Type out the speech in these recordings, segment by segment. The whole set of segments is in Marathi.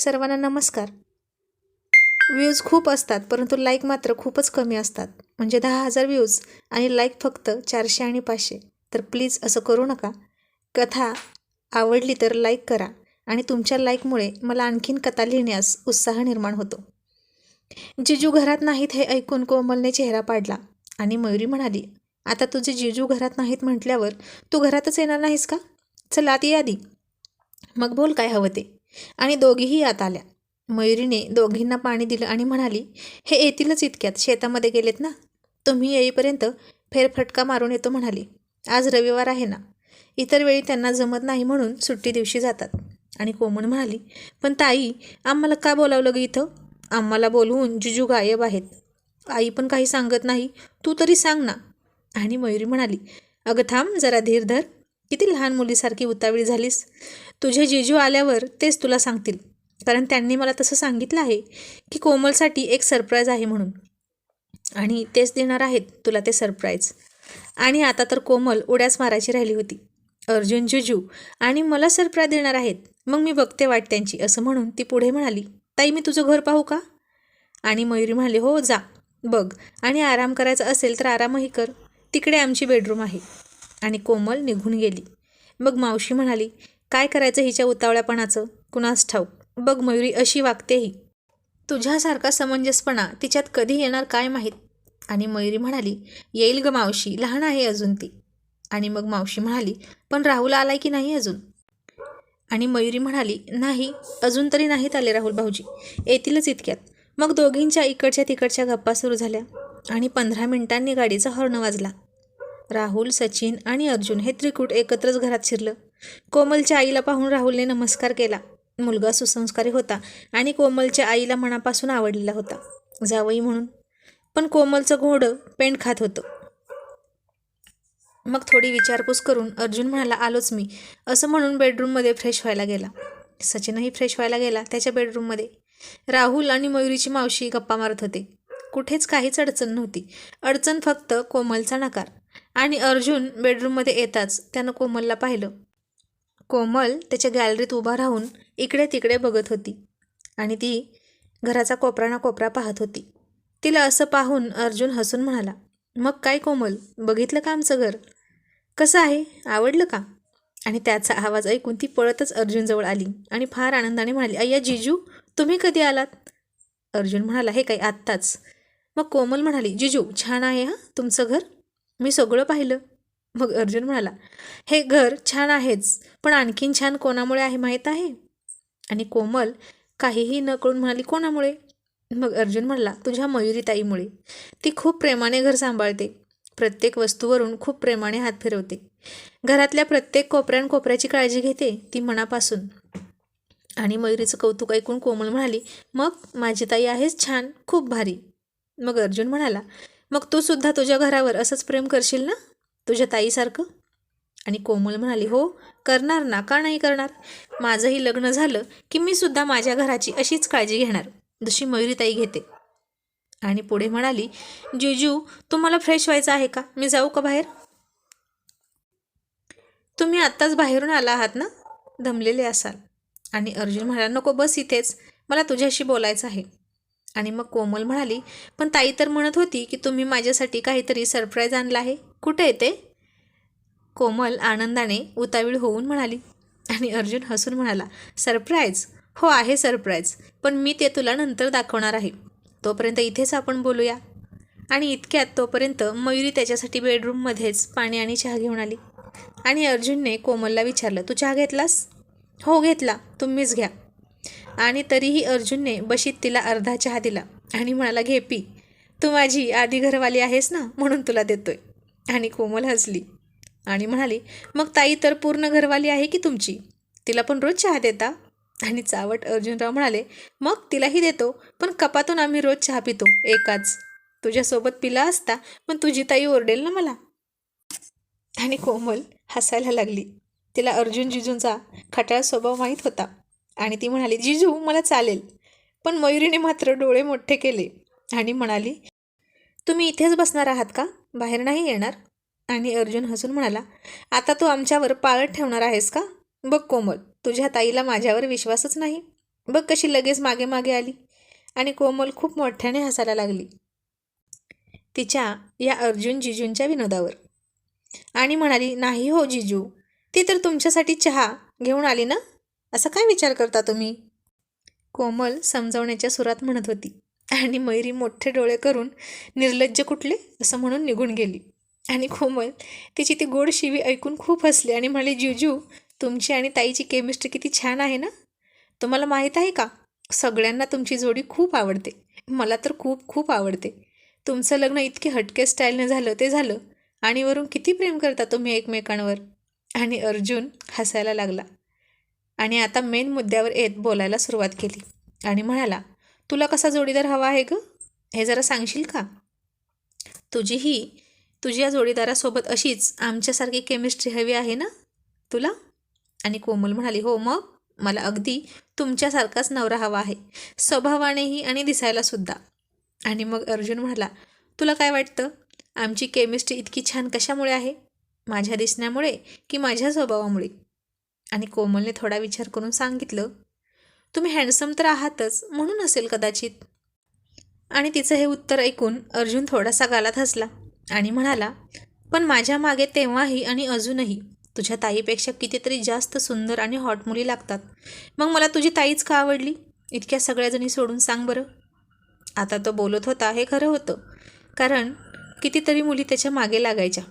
सर्वांना नमस्कार. व्ह्यूज खूप असतात परंतु लाईक मात्र खूपच कमी असतात. म्हणजे दहा हजार व्ह्यूज आणि लाईक फक्त चारशे आणि पाचशे. तर प्लीज असं करू नका. कथा आवडली तर लाईक करा आणि तुमच्या लाईकमुळे मला आणखीन कथा लिहिण्यास उत्साह निर्माण होतो. जिजू घरात नाहीत हे ऐकून कोमलने चेहरा पाडला आणि मयुरी म्हणाली आता तुझे जिजू घरात नाहीत म्हटल्यावर तू घरातच येणार नाहीस का? चल आत ये आधी. मग बोल काय हवं ते. आणि दोघीही आत आल्या. मयुरीने दोघींना पाणी दिलं आणि म्हणाली हे येतीलच इतक्यात शेतामध्ये गेलेत ना? तुम्ही येईपर्यंत फेरफटका मारून येतो म्हणाली. आज रविवार आहे ना? इतर वेळी त्यांना जमत नाही म्हणून सुट्टी दिवशी जातात. आणि कोमण म्हणाली पण ताई आम्हाला का बोलावलं ग इथं? आम्हाला बोलवून जुजू गायब आहेत. आई पण काही सांगत नाही. तू तरी सांग ना. आणि मयुरी म्हणाली अगं थांब जरा धीर धर. किती लहान मुलीसारखी उतावळी झालीस? तुझे जिजू आल्यावर तेच तुला सांगतील. कारण त्यांनी मला तसं सांगितलं आहे की कोमलसाठी एक सरप्राईज आहे म्हणून. आणि तेच देणार आहेत तुला ते सरप्राईज आणि आता तर कोमल उड्याच मारायची राहिली होती. अर्जुन जुजू आणि मला सरप्राईज देणार आहेत. मग मी बघते वाट त्यांची असं म्हणून ती पुढे म्हणाली ताई मी तुझं घर पाहू का? आणि मयुरी म्हणाली हो जा बघ. आणि आराम करायचा असेल तर आरामही कर. तिकडे आमची बेडरूम आहे. आणि कोमल निघून गेली. मग मावशी म्हणाली काय करायचं हिच्या उतावळ्यापणाचं? कुणास ठाऊक? बघ मयुरी अशी वागतेही तुझ्यासारखा समंजसपणा तिच्यात कधी येणार काय माहीत आणि मयुरी म्हणाली येईल ग मावशी लहान आहे अजून ती आणि मग मावशी म्हणाली पण राहुल आलाय की नाही अजून आणि मयुरी म्हणाली नाही अजून तरी नाहीत आले राहुल भाऊजी. येतीलच इतक्यात. मग दोघींच्या इकडच्या तिकडच्या गप्पा सुरू झाल्या आणि पंधरा मिनिटांनी गाडीचा हॉर्न वाजला. राहुल सचिन आणि अर्जुन हे त्रिकूट एकत्रच घरात शिरलं. कोमलच्या आईला पाहून राहुलने नमस्कार केला. मुलगा सुसंस्कारी होता आणि कोमलच्या आईला मनापासून आवडलेला होता. जावई म्हणून. पण कोमलचं घोडं पेंट खात होतं. मग थोडी विचारपूस करून अर्जुन म्हणाला आलोच मी. असं म्हणून बेडरूममध्ये फ्रेश व्हायला गेला. सचिनही फ्रेश व्हायला गेला त्याच्या बेडरूममध्ये. राहुल आणि मयुरीची मावशी गप्पा मारत होते. कुठेच काहीच अडचण नव्हती. अडचण फक्त कोमलचा नकार. आणि अर्जुन बेडरूममध्ये येताच त्यानं कोमलला पाहिलं. कोमल त्याच्या गॅलरीत उभा राहून इकडे तिकडे बघत होती आणि ती घराचा कोपरा ना कोपरा पाहत होती. तिला असं पाहून अर्जुन हसून म्हणाला मग काय कोमल बघितलं का आमचं घर? कसं आहे? आवडलं का? आणि त्याचा आवाज ऐकून ती पळतच अर्जुनजवळ आली आणि फार आनंदाने म्हणाली अय्या जिजू तुम्ही कधी आलात? अर्जुन म्हणाला हे काही आत्ताच. मग कोमल म्हणाली जिजू छान आहे हां तुमचं घर? मी सगळं पाहिलं. मग अर्जुन म्हणाला हे घर छान आहेच पण आणखीन छान कोणामुळे आहे माहीत आहे? आणि कोमल काहीही न कळून म्हणाली कोणामुळे? मग अर्जुन म्हणला तुझ्या मयुरीताईमुळे ती खूप प्रेमाने घर सांभाळते. प्रत्येक वस्तूवरून खूप प्रेमाने हात फिरवते. घरातल्या प्रत्येक कोपऱ्यान कोपऱ्याची काळजी घेते ती मनापासून. आणि मयुरीचं कौतुक ऐकून कोमल म्हणाली मग माझी ताई आहेच छान खूप भारी. मग अर्जुन म्हणाला मग तू सुद्धा तुझ्या घरावर असंच प्रेम करशील ना? तुझ्या ताईसारखं? आणि कोमल म्हणाली हो करणार ना का नाही करणार? माझंही लग्न झालं की मी सुद्धा माझ्या घराची अशीच काळजी घेणार जशी मयुरीताई घेते. आणि पुढे म्हणाली जिजू तुम्हाला फ्रेश व्हायचं आहे का? मी जाऊ का बाहेर? तुम्ही आत्ताच बाहेरून आला आहात ना? दमलेले असाल. आणि अर्जुन म्हणाला नको बस इथेच. मला तुझ्याशी बोलायचं आहे. आणि मग कोमल म्हणाली पण ताई तर म्हणत होती की तुम्ही माझ्यासाठी काहीतरी सरप्राईज आणला आहे. कुठे येते कोमल आनंदाने उतावीळ होऊन म्हणाली. आणि अर्जुन हसून म्हणाला सरप्राईज हो आहे सरप्राईज पण मी ते तुला नंतर दाखवणार आहे. तोपर्यंत इथेच आपण बोलूया. आणि इतक्यात तोपर्यंत मयुरी त्याच्यासाठी बेडरूममध्येच पाणी आणि चहा घेऊन आली. आणि अर्जुनने कोमलला विचारलं तू चहा घेतलास? हो घेतला. तुम्हीच घ्या. आणि तरीही अर्जुनने बशीत तिला अर्धा चहा दिला आणि म्हणाला घे पी. तू माझी आधी घरवाली आहेस ना म्हणून तुला देतोय. आणि कोमल हसली आणि म्हणाली मग ताई तर पूर्ण घरवाली आहे की तुमची? तिला पण रोज चहा देता? आणि चावट अर्जुनराव म्हणाले मग तिलाही देतो पण कपातून आम्ही रोज चहा पितो एकाच. तुझ्यासोबत पिला असता पण तुझी ताई ओरडेल ना मला. आणि कोमल हसायला लागली. तिला अर्जुन जिजूंचा खटाळ स्वभाव माहीत होता. आणि ती म्हणाली जिजू मला चालेल. पण मयुरीने मात्र डोळे मोठे केले आणि म्हणाली तुम्ही इथेच बसणार आहात का? बाहेर नाही येणार? आणि अर्जुन हसून म्हणाला आता तू आमच्यावर पाळत ठेवणार आहेस का? बघ कोमल तुझ्या ताईला माझ्यावर विश्वासच नाही. बघ कशी लगेच मागे मागे आली. आणि कोमल खूप मोठ्याने हसायला लागली तिच्या या अर्जुन जिजूंच्या विनोदावर. आणि म्हणाली नाही हो जिजू ती तर तुमच्यासाठी चहा घेऊन आली ना? असा काय विचार करता तुम्ही? कोमल समजावण्याच्या सुरात म्हणत होती. आणि मयुरी मोठे डोळे करून निर्लज्ज कुठले? असं म्हणून निघून गेली. आणि कोमल तिची ती गोड शिवी ऐकून खूप हसली आणि म्हणाली जिजू तुमची आणि ताईची केमिस्ट्री किती छान आहे ना? तुम्हाला माहीत आहे का? सगळ्यांना तुमची जोडी खूप आवडते. मला तर खूप खूप आवडते. तुमचं लग्न इतके हटके स्टाईलनं झालं ते झालं. आणि वरून किती प्रेम करता तुम्ही एकमेकांवर? आणि अर्जुन हसायला लागला. आणि आता मेन मुद्द्यावर येत बोलायला सुरुवात केली. आणि म्हणाला तुला कसा जोडीदार हवा आहे ग? हे जरा सांगशील का? तुझी ही तुझ्या जोडीदारासोबत अशीच आमच्यासारखी केमिस्ट्री हवी आहे ना तुला? आणि कोमल म्हणाली हो मग मला अगदी तुमच्यासारखाच नवरा हवा आहे स्वभावानेही आणि दिसायलासुद्धा आणि मग अर्जुन म्हणाला तुला काय वाटतं? आमची केमिस्ट्री इतकी छान कशामुळे आहे? माझ्या दिसण्यामुळे की माझ्या स्वभावामुळे? आणि कोमलने थोडा विचार करून सांगितलं तुम्ही हँडसम तर आहातच म्हणून असेल कदाचित. आणि तिचं हे उत्तर ऐकून अर्जुन थोडासा गालात हसला आणि म्हणाला पण माझ्या मागे तेव्हाही आणि अजूनही तुझ्या ताईपेक्षा कितीतरी जास्त सुंदर आणि हॉट मुली लागतात. मग मला तुझी ताईच का आवडली? इतक्या सगळ्याजणी सोडून सांग बरं. आता तो बोलत होता हे खरं होतं कारण कितीतरी मुली त्याच्यामागे लागायच्या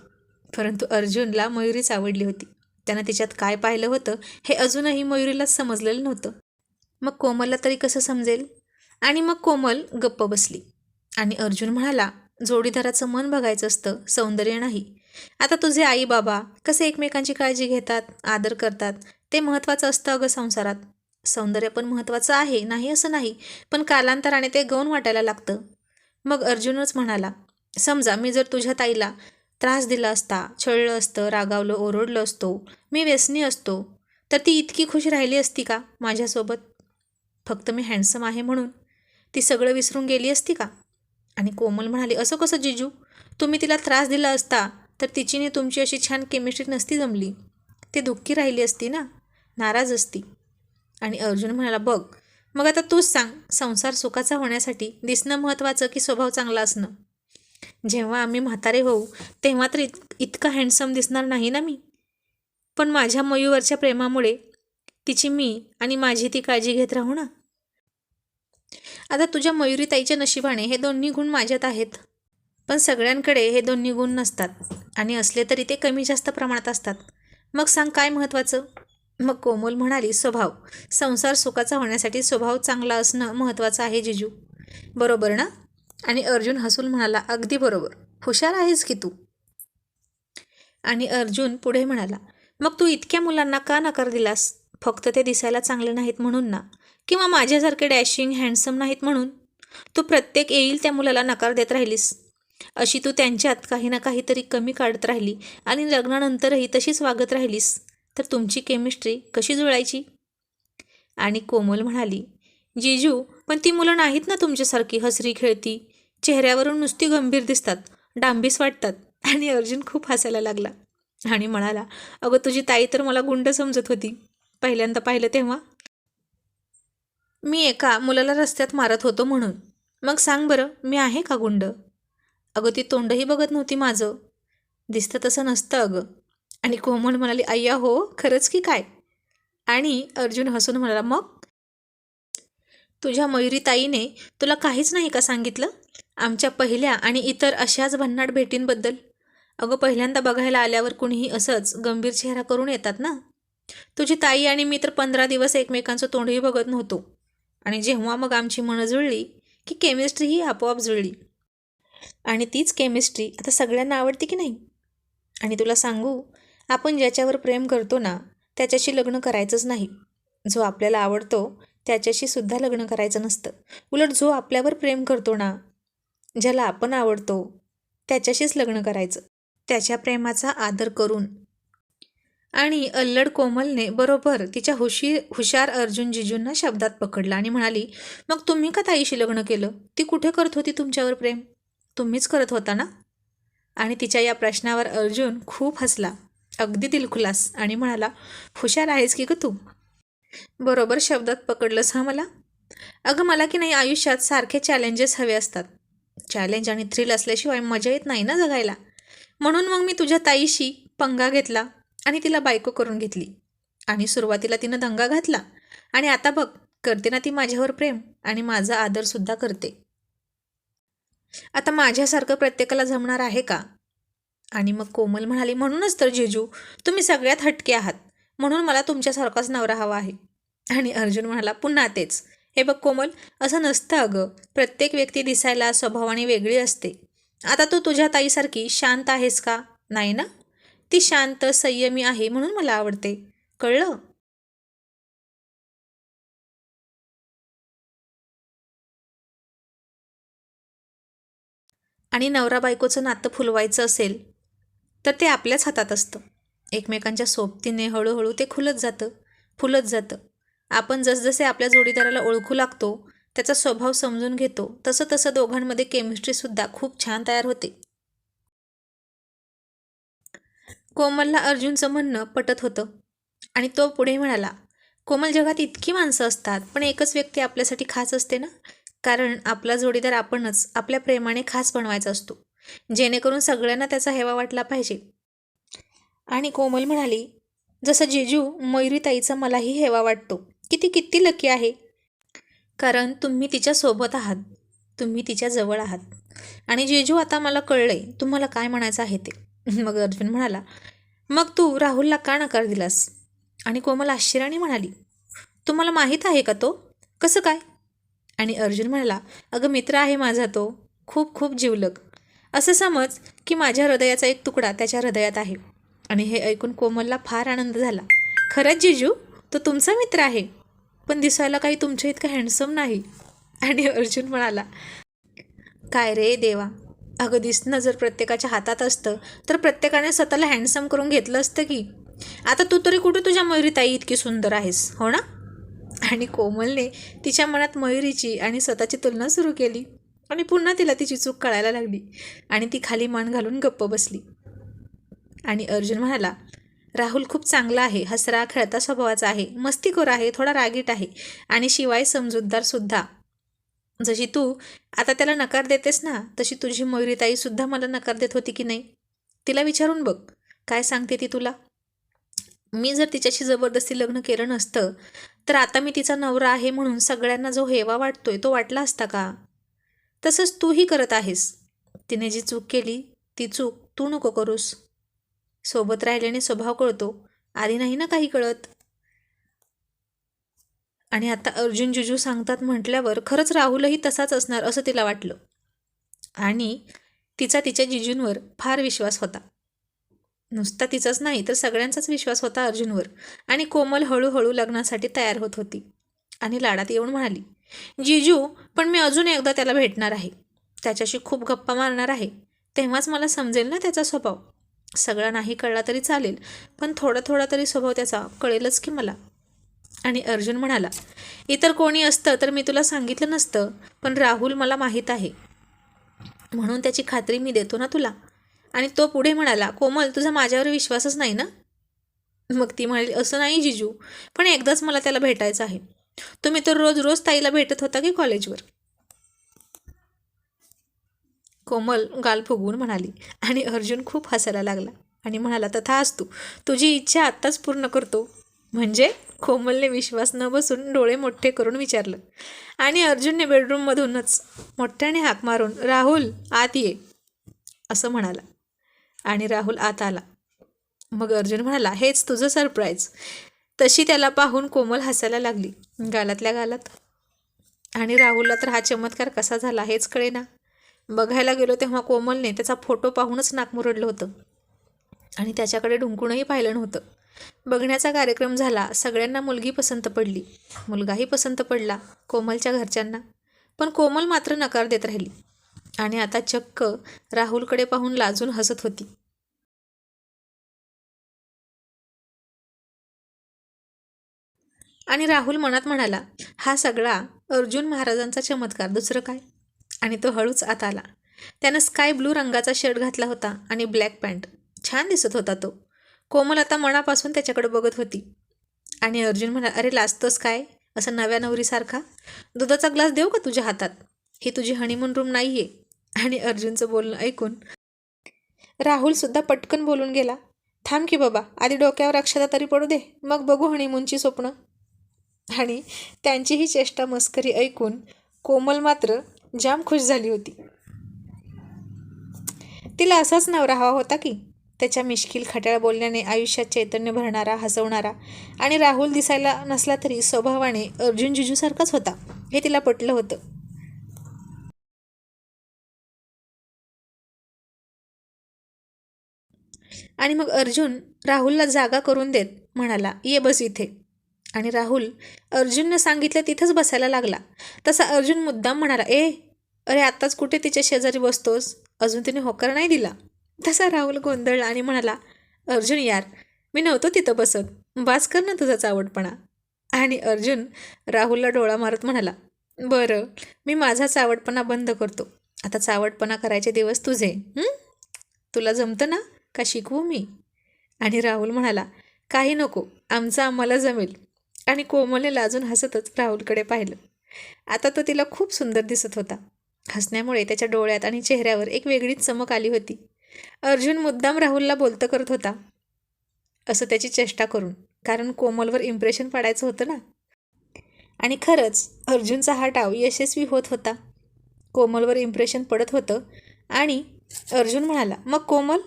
परंतु अर्जुनला मयुरीच आवडली होती. त्यानं तिच्यात काय पाहिलं होतं हे अजूनही मयुरीला समजलेलं नव्हतं. मग कोमलला तरी कसं समजेल? आणि मग कोमल गप्प बसली. आणि अर्जुन म्हणाला जोडीदाराचं मन बघायचं असतं सौंदर्य नाही. आता तुझे आई बाबा कसे एकमेकांची काळजी घेतात आदर करतात ते महत्त्वाचं असतं अगं संसारात. सौंदर्य पण महत्त्वाचं आहे नाही असं नाही पण कालांतराने ते गौण वाटायला लागतं. मग अर्जुनच म्हणाला समजा मी जर तुझ्या ताईला त्रास दिला असता छळलं असतं रागावलं ओरडलं असतो. मी व्यसनी असतो. तर ती इतकी खुश राहिली असती का माझ्यासोबत? फक्त मी हँडसम आहे म्हणून. ती सगळं विसरून गेली असती का? आणि कोमल म्हणाली असं कसं जिजू? तुम्ही तिला त्रास दिला असता तर तिचीने तुमची अशी छान केमिस्ट्री नसती जमली. ती दुःखी राहिली असती ना? नाराज असती. आणि अर्जुन म्हणाला बघ मग आता तूच सांग संसार सुखाचा होण्यासाठी दिसणं महत्त्वाचं की स्वभाव चांगला असणं? जेव्हा आम्ही म्हातारे होऊ तेव्हा तर इत इतकं हँडसम दिसणार नाही ना मी? पण माझ्या मयूवरच्या प्रेमामुळे तिची मी आणि माझी ती काळजी घेत राहू ना? आता तुझ्या मयुरी ताईच्या नशिबाने हे दोन्ही गुण माझ्यात आहेत. पण सगळ्यांकडे हे दोन्ही गुण नसतात आणि असले तरी ते कमी जास्त प्रमाणात असतात. मग सांग काय महत्त्वाचं? मग कोमल म्हणाली स्वभाव. संसार सुखाचा होण्यासाठी स्वभाव चांगला असणं महत्त्वाचं आहे जिजू. बरोबर ना? आणि अर्जुन हसून म्हणाला अगदी बरोबर. हुशार आहेस की तू? आणि अर्जुन पुढे म्हणाला मग तू इतक्या मुलांना का नकार दिलास? फक्त ते दिसायला चांगले नाहीत म्हणून ना? किंवा माझ्यासारखे डॅशिंग हँडसम नाहीत म्हणून? तू प्रत्येक येईल त्या मुलाला नकार देत राहिलीस. अशी तू त्यांच्यात काही ना काहीतरी कमी काढत राहिली आणि लग्नानंतरही तशीच वागत राहिलीस. तर तुमची केमिस्ट्री कशी जुळायची? आणि कोमल म्हणाली जिजू पण ती मुलं नाहीत ना तुमच्यासारखी हसरी खेळती? चेहऱ्यावरून नुसती गंभीर दिसतात डांबीस वाटतात. आणि अर्जुन खूप हसायला लागला आणि म्हणाला अगं तुझी ताई तर मला गुंड समजत होती. पहिल्यांदा पाहिलं तेव्हा. मी एका मुलाला रस्त्यात मारत होतो म्हणून. मग सांग बरं मी आहे का गुंड? अगं ती तोंडही बघत नव्हती माझं. दिसतं तसं नसतं अगं. आणि कोमल म्हणाली अय्या हो खरंच की काय? आणि अर्जुन हसून म्हणाला मग? तुझ्या मयुरी ताईने तुला काहीच नाही का सांगितलं? आमच्या पहिल्या आणि इतर अशाच भन्नाट भेटींबद्दल? अगं पहिल्यांदा बघायला आल्यावर कुणीही असंच गंभीर चेहरा करून येतात ना? तुझी ताई आणि मी तर पंधरा दिवस एकमेकांचं तोंडही बघत नव्हतो. आणि जेव्हा मग आमची मनं जुळली की केमिस्ट्री ही आपोआप जुळली. आणि तीच केमिस्ट्री आता सगळ्यांना आवडते की नाही? आणि तुला सांगू आपण ज्याच्यावर प्रेम करतो ना त्याच्याशी लग्न करायचंच नाही. जो आपल्याला आवडतो त्याच्याशी सुद्धा लग्न करायचं नसतं. उलट जो आपल्यावर प्रेम करतो ना ज्याला आपण आवडतो त्याच्याशीच लग्न करायचं त्याच्या प्रेमाचा आदर करून. आणि अल्लड कोमलने बरोबर तिच्या हुशी हुशार अर्जुन जिजूंना शब्दात पकडला आणि म्हणाली मग तुम्ही का ताईशी लग्न केलं? ती कुठे करत होती तुमच्यावर प्रेम? तुम्हीच करत होता ना? आणि तिच्या या प्रश्नावर अर्जुन खूप हसला अगदी दिलखुलास आणि म्हणाला हुशार आहेस की ग तू? बरोबर शब्दात पकडलंस हा मला? अगं मला की नाही आयुष्यात सारखे चॅलेंजेस हवे असतात. चॅलेंज आणि थ्रिल असल्याशिवाय मजा येत नाही ना जगायला. म्हणून मग मी तुझ्या ताईशी पंगा घेतला आणि तिला बायको करून घेतली. आणि सुरुवातीला तिनं दंगा घातला. आणि आता बघ करते ना ती माझ्यावर प्रेम आणि माझा आदरसुद्धा करते. आता माझ्यासारखं प्रत्येकाला जमणार आहे का? आणि मग कोमल म्हणाली म्हणूनच तर जेजू तुम्ही सगळ्यात हटके आहात. म्हणून मला तुमच्यासारखाच नवरा हवा आहे. आणि अर्जुन म्हणाला पुन्हा तेच. हे बघ कोमल असं नसतं अगं. प्रत्येक व्यक्ती दिसायला स्वभावाने वेगळी असते. आता तू तुझ्या ताईसारखी शांत आहेस का? नाही ना? ती शांत संयमी आहे म्हणून मला आवडते. कळलं? आणि नवरा बायकोचं नातं फुलवायचं असेल तर ते आपल्याच हातात असतं. एकमेकांच्या सोबतीने हळूहळू ते खुलत जातं. फुलत जातं. आपण जसजसे आपल्या जोडीदाराला ओळखू लागतो त्याचा स्वभाव समजून घेतो तसं तसं दोघांमध्ये केमिस्ट्रीसुद्धा खूप छान तयार होते. कोमलला अर्जुनचं म्हणणं पटत होतं. आणि तो पुढे म्हणाला कोमल जगात इतकी माणसं असतात पण एकच व्यक्ती आपल्यासाठी खास असते ना? कारण आपला जोडीदार आपणच आपल्या प्रेमाने खास बनवायचा असतो. जेणेकरून सगळ्यांना त्याचा हेवा वाटला पाहिजे. आणि कोमल म्हणाली जसं जेजू मयुरीताईचा मलाही हेवा वाटतो. की ती किती लकी आहे? कारण तुम्ही तिच्यासोबत आहात. तुम्ही तिच्या जवळ आहात. आणि जेजू आता मला कळलंय तुम्हाला काय म्हणायचं आहे ते. मग अर्जुन म्हणाला मग तू राहुलला का नकार दिलास? आणि कोमल आश्चर्याने म्हणाली तुम्हाला माहीत आहे का तो? कसं काय? आणि अर्जुन म्हणाला अगं मित्र आहे माझा तो. खूप खूप जिवलग. असं समज की माझ्या हृदयाचा एक तुकडा त्याच्या हृदयात आहे. आणि हे ऐकून कोमलला फार आनंद झाला. खरंच जिजू? तो तुमचा मित्र आहे. पण दिसायला काही तुमच्या इतकं हँडसम नाही. आणि अर्जुन म्हणाला काय रे देवा अगं दिसणं जर प्रत्येकाच्या हातात असतं तर प्रत्येकाने स्वतःला हँडसम करून घेतलं असतं की? आता तू तरी कुठे तुझ्या मयुरीताई इतकी सुंदर आहेस हो ना? आणि कोमलने तिच्या मनात मयुरीची आणि स्वतःची तुलना सुरू केली आणि पुन्हा तिला तिची चूक कळायला लागली आणि ती खाली मान घालून गप्प बसली. आणि अर्जुन म्हणाला राहुल खूप चांगला आहे हसरा खेळता स्वभावाचा आहे मस्तीखोर आहे थोडा रागीट आहे आणि शिवाय समजूतदारसुद्धा जशी तू आता त्याला नकार देतेस ना तशी तुझी मयुरीताईसुद्धा मला नकार देत होती की नाही? तिला विचारून बघ काय सांगते ती तुला? मी जर तिच्याशी जबरदस्ती लग्न केलं नसतं तर आता मी तिचा नवरा आहे म्हणून सगळ्यांना जो हेवा वाटतोय तो वाटला असता का? तसंच तूही करत आहेस. तिने जी चूक केली ती चूक तू नको करूस. सोबत राहिल्याने स्वभाव कळतो. आधी नाही ना काही कळत? आणि आता अर्जुन जुजू सांगतात म्हटल्यावर खरंच राहुलही तसाच असणार असं तिला वाटलं. आणि तिचा तिच्या जिजूंवर फार विश्वास होता. नुसता तिचाच नाही तर सगळ्यांचाच विश्वास होता अर्जुनवर. आणि कोमल हळूहळू लग्नासाठी तयार होत होती. आणि लाडात येऊन म्हणाली जिजू पण मी अजून एकदा त्याला भेटणार आहे. त्याच्याशी खूप गप्पा मारणार आहे. तेव्हाच मला समजेल ना त्याचा स्वभाव. सगळा नाही कळला तरी चालेल पण थोडा थोडा तरी स्वभाव त्याचा कळेलच की मला. आणि अर्जुन म्हणाला इतर कोणी असतं तर मी तुला सांगितलं नसतं पण राहुल मला माहीत आहे. म्हणून त्याची खात्री मी देतो ना तुला. आणि तो पुढे म्हणाला कोमल तुझा माझ्यावर विश्वासच नाही ना? मग ती म्हणाली असं नाही जिजू पण एकदाच मला त्याला भेटायचं आहे. तुम्ही तर रोज रोज ताईला भेटत होता की कॉलेजवर? कोमल गाल फुगवून म्हणाली. आणि अर्जुन खूप हसायला लागला. आणि म्हणाला तथा असतो. तुझी इच्छा आत्ताच पूर्ण करतो. म्हणजे कोमलने विश्वास न बसून डोळे मोठे करून विचारलं. आणि अर्जुनने बेडरूममधूनच मोठ्याने हाक मारून राहुल आत ये. असं म्हणाला. आणि राहुल आत आला. मग अर्जुन म्हणाला हेच तुझं सरप्राईज. तशी त्याला पाहून कोमल हसायला लागली. गालातल्या गालात. आणि राहुलला तर हा चमत्कार कसा झाला हेच कळेना. बघायला गेलो तेव्हा कोमलने त्याचा फोटो पाहूनच नाक मुरडलं होतं. आणि त्याच्याकडे ढुंकूनही पाहिलं नव्हतं. बघण्याचा कार्यक्रम झाला सगळ्यांना मुलगी पसंत पडली. मुलगाही पसंत पडला कोमलच्या घरच्यांना. पण कोमल मात्र नकार देत राहिली. आणि आता चक्क राहुलकडे पाहून लाजून हसत होती. आणि राहुल मनात म्हणाला हा सगळा अर्जुन महाराजांचा चमत्कार दुसरं काय? आणि तो हळूच आत आला. त्यानं स्काय ब्लू रंगाचा शर्ट घातला होता आणि ब्लॅक पॅन्ट. छान दिसत होता तो. कोमल आता मनापासून त्याच्याकडे बघत होती. आणि अर्जुन म्हणा अरे लाजतोस काय? असं नव्या नवरीसारखा? दुधाचा ग्लास देऊ का तुझ्या हातात? ही तुझी हनीमून रूम नाही आहे आणि अर्जुनचं बोलणं ऐकून राहुलसुद्धा पटकन बोलून गेला थांब की बाबा आधी डोक्यावर अक्षता तरी पडू दे मग बघू हनीमूनची स्वप्न. आणि त्यांचीही चेष्टा मस्करी ऐकून कोमल मात्र जाम खुश झाली होती. तिला असाच नवरा हवा होता की त्याच्या मिश्किल खट्याळ बोलण्याने आयुष्यात चैतन्य भरणारा हसवणारा आणि राहुल दिसायला नसला तरी स्वभावाने अर्जुन जिजूसारखाच होता हे तिला पटलं होतं. आणि मग अर्जुन राहुलला जागा करून देत म्हणाला ये बस इथे. आणि राहुल अर्जुननं सांगितलं तिथंच बसायला लागला. तसा अर्जुन मुद्दाम म्हणाला ए अरे आत्ताच कुठे तिच्या शेजारी बसतोस? अजून तिने होकार नाही दिला. तसा राहुल गोंधळला आणि म्हणाला अर्जुन यार मी नव्हतो तिथं बसत. बास कर ना तुझा चावटपणा. आणि अर्जुन राहुलला डोळा मारत म्हणाला बरं मी माझा चावटपणा बंद करतो. आता चावटपणा करायचे दिवस तुझे तुला जमतं ना? का शिकवू मी? आणि राहुल म्हणाला काही नको आमचं आम्हाला जमेल. आणि कोमलने लाजून हसतच राहुलकडे पाहिलं. आता तो तिला खूप सुंदर दिसत होता. हसण्यामुळे त्याच्या डोळ्यात आणि चेहऱ्यावर एक वेगळीच चमक आली होती. अर्जुन मुद्दाम राहुलला बोलतं करत होता. असं त्याची चेष्टा करून. कारण कोमलवर इम्प्रेशन पाडायचं होतं ना. आणि खरंच अर्जुनचा हा डाव यशस्वी होत होता. कोमलवर इम्प्रेशन पडत होतं. आणि अर्जुन म्हणाला मग कोमल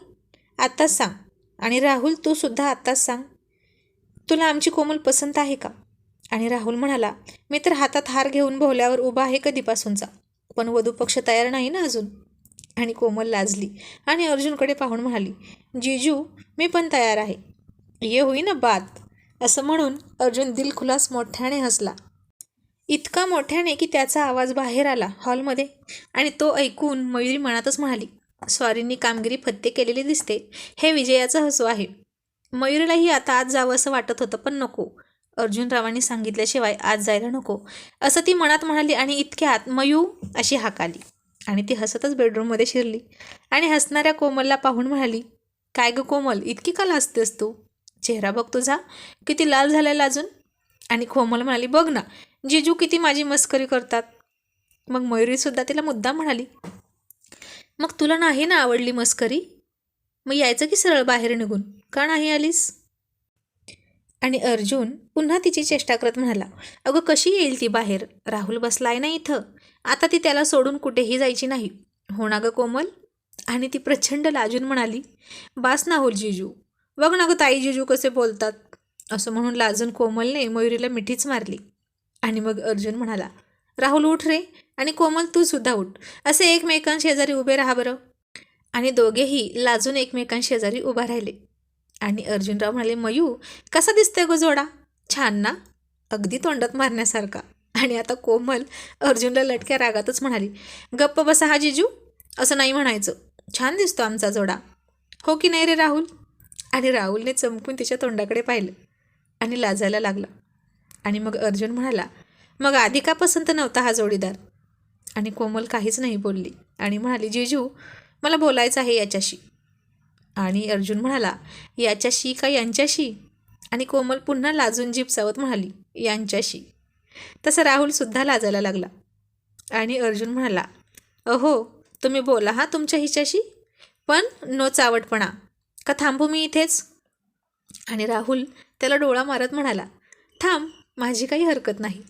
आत्ताच सांग. आणि राहुल तू सुद्धा आत्ताच सांग. तुला आमची कोमल पसंत आहे का? आणि राहुल म्हणाला मी तर हातात हार घेऊन भोवल्यावर उभा आहे कधीपासूनचा. पण वधूपक्ष तयार नाही ना अजून. आणि कोमल लाजली आणि अर्जुनकडे पाहून म्हणाली जीजू मी पण तयार आहे. ये होई ना बात. असं म्हणून अर्जुन दिलखुलास मोठ्याने हसला. इतका मोठ्याने की त्याचा आवाज बाहेर आला हॉलमध्ये आणि तो ऐकून मयुरी मनातच म्हणाली स्वारींनी कामगिरी फत्ते केलेली दिसते. हे विजयाचं हसू आहे. मयुरीलाही आता आज जावं असं वाटत होतं पण नको. अर्जुनरावांनी सांगितल्याशिवाय आज जायला नको. असं ती मनात म्हणाली आणि इतक्यात मयू अशी हाक आली आणि ती हसतच बेडरूममध्ये शिरली आणि हसणाऱ्या कोमलला पाहून म्हणाली काय गं कोमल इतकी का लाजतेस तू? चेहरा बघ तुझा. किती लाल झालेला अजून आणि कोमल म्हणाली बघ ना जिजू किती माझी मस्करी करतात. मग मयुरीसुद्धा तिला मुद्दा म्हणाली मग तुला नाही ना आवडली मस्करी? मग यायचं की सरळ बाहेर निघून? का नाही आलीस? आणि अर्जुन पुन्हा तिची चेष्टा करत म्हणाला अगं कशी येईल ती बाहेर? राहुल बसलाय ना इथं. आता ती त्याला सोडून कुठेही जायची नाही. हो ना गं कोमल. आणि ती प्रचंड लाजून म्हणाली बास ना होल जिजू. बघ ना गं ताई जिजू कसे बोलतात. असं म्हणून लाजून कोमलने मयुरीला मिठीच मारली. आणि मग अर्जुन म्हणाला राहुल उठ रे. आणि कोमल तू सुद्धा उठ. असे एकमेकांशेजारी उभे राहा बरं. आणि दोघेही लाजून एकमेकांशेजारी उभा राहिले. आणि अर्जुनराव म्हणाले मयू कसा दिसतोय गो जोडा? छान ना? अगदी तोंडात मारण्यासारखा. आणि आता कोमल अर्जुनला लटक्या रागातच म्हणाली गप्प बसा हा जिजू असं नाही म्हणायचं. छान दिसतो आमचा जोडा. हो की नाही रे राहुल? आणि राहुलने चमकून तिच्या तोंडाकडे पाहिलं आणि लाजायला लागला. आणि मग अर्जुन म्हणाला मग आधी का पसंत नव्हता हा जोडीदार. आणि कोमल काहीच नाही बोलली आणि म्हणाली जिजू मला बोलायचं आहे याच्याशी. आणि अर्जुन म्हणाला याच्याशी का यांच्याशी? आणि कोमल पुन्हा लाजून जीप चावत म्हणाली यांच्याशी. तसं राहुलसुद्धा लाजायला लागला. आणि अर्जुन म्हणाला अहो तुम्ही बोला हा तुमच्या हिच्याशी? पण नो चावटपणा. का थांबू मी इथेच? आणि राहुल त्याला डोळा मारत म्हणाला थांब माझी काही हरकत नाही.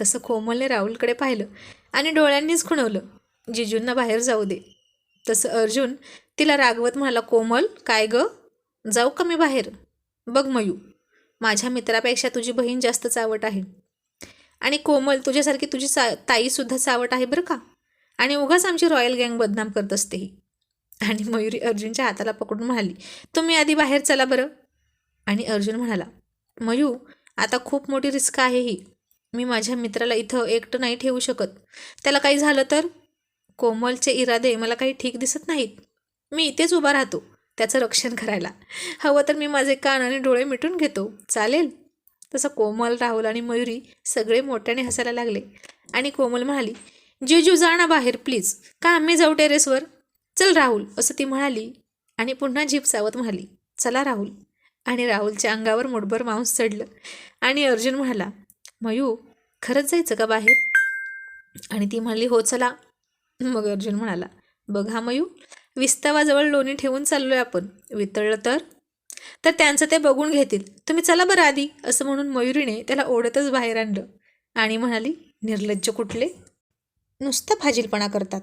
तसं कोमलने राहुलकडे पाहिलं आणि डोळ्यांनीच खुणवलं जिजूंना बाहेर जाऊ दे. तसं अर्जुन तिला रागवत म्हणाला कोमल काय ग? जाऊ का मी बाहेर? बघ मयू माझ्या मित्रापेक्षा तुझी बहीण जास्त चावट आहे. आणि कोमल तुझ्यासारखी तुझी चा ताईसुद्धा चावट आहे बरं का? आणि उगाच आमची रॉयल गँग बदनाम करत असते ही. आणि मयुरी अर्जुनच्या हाताला पकडून म्हणाली तुम्ही आधी बाहेर चला बरं. आणि अर्जुन म्हणाला मयू आता खूप मोठी रिस्क आहे ही. मी माझ्या मित्राला इथं एकटं नाही ठेवू शकत. त्याला काही झालं तर? कोमलचे इरादे मला काही ठीक दिसत नाहीत. मी इथेच उभा राहतो. त्याचं रक्षण करायला. हवं तर मी माझे कान आणि डोळे मिटून घेतो. चालेल? तसं कोमल राहुल आणि मयुरी सगळे मोठ्याने हसायला लागले. आणि कोमल म्हणाली जिजू जा ना बाहेर प्लीज. का आम्ही जाऊ टेरेसवर? चल राहुल असं ती म्हणाली. आणि पुन्हा जीप चावत म्हणाली चला राहुल. आणि राहुलच्या अंगावर मुठभर मांस चढलं. आणि अर्जुन म्हणाला मयू खरंच जायचं का बाहेर? आणि ती म्हणाली हो चला. मग अर्जुन म्हणाला बघ हा मयू विस्तवाजवळ लोणी ठेवून चाललोय आपण. वितळलं तर? तर त्यांचं ते बघून घेतील. तुम्ही चला बरं आधी असं म्हणून मयुरीने त्याला ओढतच बाहेर आणलं. आणि म्हणाली निर्लज्ज कुठले? नुसतं फाजीलपणा करतात.